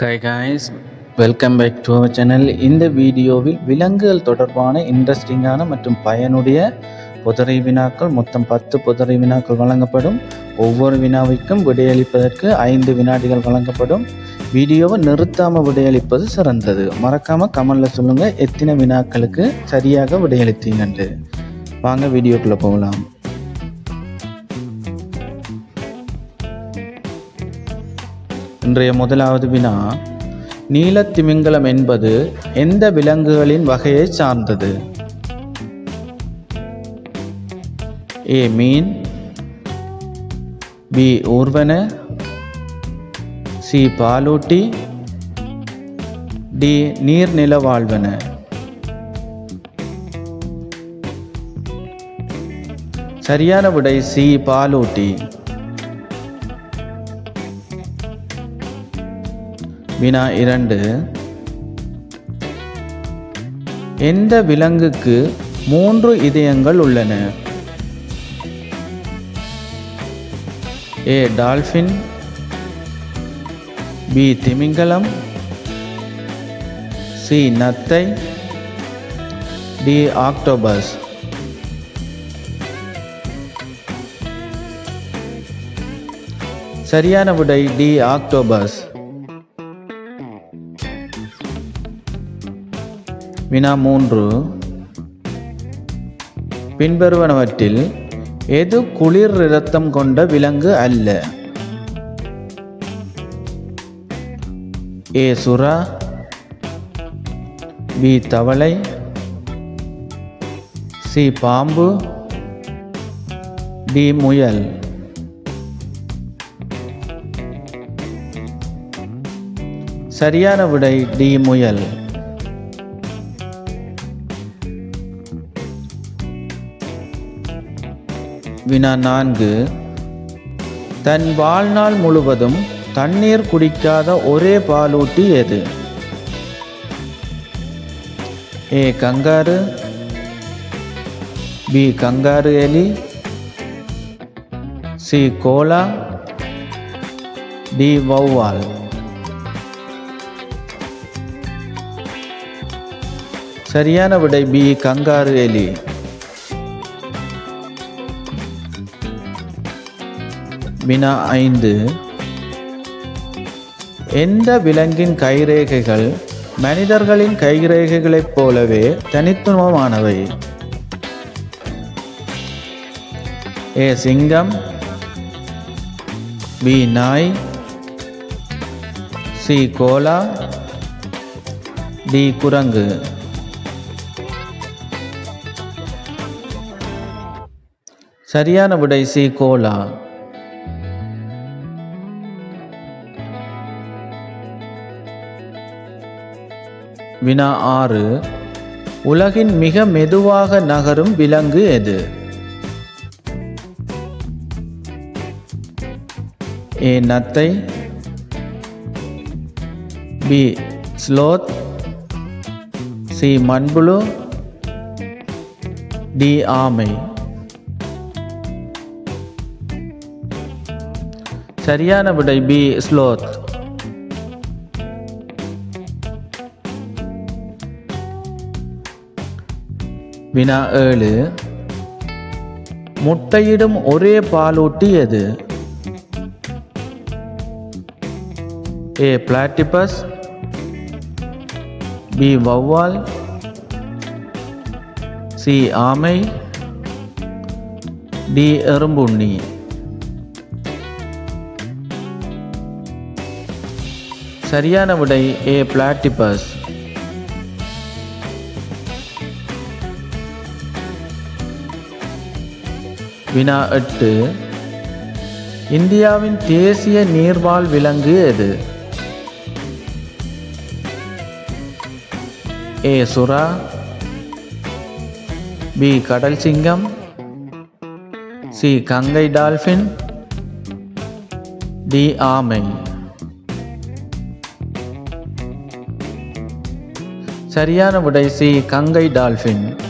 Hi guys welcome back to our channel இந்த வீடியோவில் விலங்குகள் தொடர்பான இன்ட்ரெஸ்டிங்கான மற்றும் பயனுடைய புதரை வினாக்கள் மொத்தம் பத்து புதரை வினாக்கள் வழங்கப்படும். ஒவ்வொரு வினாவிற்கும் விடையளிப்பதற்கு ஐந்து வினாடிகள் வழங்கப்படும். வீடியோவை நிறுத்தாமல் விடையளிப்பது சிறந்தது. மறக்காமல் கமெண்டில் சொல்லுங்கள் எத்தனை வினாக்களுக்கு சரியாக விடையளித்தீங்கன்று வாங்க வீடியோக்குள்ளே போகலாம். இன்றைய முதலாவது வினா. நீலத்திமிங்கலம் என்பது எந்த விலங்குகளின் வகையை சார்ந்தது? ஏ. மீன். பி. ஊர்வன. சி. பாலூட்டி. டி. நீர்நில வாழ்வன சரியான விடை சி. பாலூட்டி. வினா இரண்டு. எந்த விலங்குக்கு மூன்று இதயங்கள் உள்ளன? A dolphin. பி திமிங்கலம். சி நத்தை. D octopus. சரியான விடை டி ஆக்டோபஸ். வினா மூன்று. பின்வருவனவற்றில் எது குளிர் இரத்தம் கொண்ட விலங்கு அல்ல? ஏ சுறா பி தவளை சி பாம்பு டி முயல். சரியான விடை டி முயல். வினா நான்கு. தன் வாழ்நாள் முழுவதும் தண்ணீர் குடிக்காத ஒரே பாலூட்டி எது? ஏ. கங்காரு. பி. கங்காரு எலி. சி. கோலா. டி. வௌவால். சரியான விடை பி. கங்காரு எலி. வினா ஐந்து. எந்த விலங்கின் கைரேகைகள் மனிதர்களின் கைரேகைகளைப் போலவே தனித்துவமானவை. ஏ சிங்கம். பி நாய். C koala. டி குரங்கு. சரியான விடை சி கோலா. வினா ஆறு. உலகின் மிக மெதுவாக நகரும் விலங்கு எது? ஏ நத்தை. B sloth. சி மண்புழு. டி ஆமை. சரியான விடை பி ஸ்லோத். வினா ஏழு. முட்டையிடும் ஒரே பாலூட்டி எது? A platypus. பி வௌவால். சி ஆமை. டி எறும்புண்ணி சரியான விடை ஏ பிளாட்டிபஸ். வினா எட்டு. இந்தியாவின் தேசிய நீர்வாழ் விலங்கு எது? ஏ சுறா. பி கடல் சிங்கம். சி கங்கை டால்ஃபின் டி ஆமை. சரியான விடை சி கங்கை டால்ஃபின்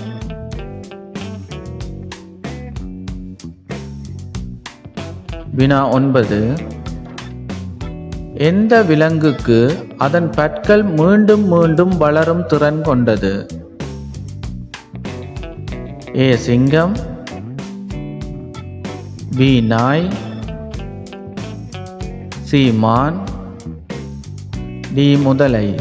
வினா ஒன்பது. எந்த விலங்குக்கு அதன் பற்கள் மீண்டும் மீண்டும் வளரும் திறன் கொண்டது? ஏ சிங்கம். பி நாய். சி மான். டி முதலை.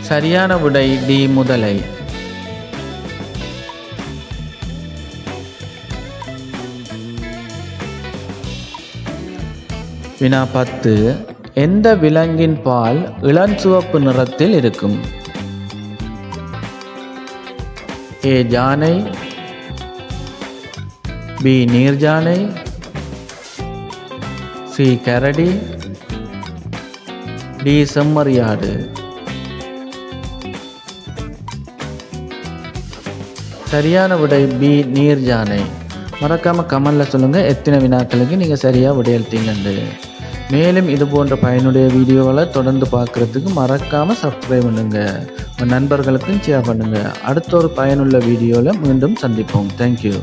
சரியான விடை டி முதலை. வினா பத்து எந்த விலங்கின் பால் இளஞ்சிவப்பு நிறத்தில் இருக்கும்? ஏ ஜானை பி நீர்ஜானை சி கரடி. டி செம்மறியாடு சரியான விடை பி நீர்ஜானை மறக்காமல் கமெண்ட்ல சொல்லுங்கள் எத்தனை வினாக்களுக்கு நீங்கள் சரியாக விடையளித்தீங்கன்னு. மேலும் இது போன்ற பயனுடைய வீடியோகளை தொடர்ந்து பார்க்கறதுக்கு மறக்காமல் சப்ஸ்கிரைப் பண்ணுங்கள் உங்கள் நண்பர்களுக்கும் ஷேர் பண்ணுங்கள் அடுத்த ஒரு பயனுள்ள வீடியோவில் மீண்டும் சந்திப்போம். தேங்க்யூ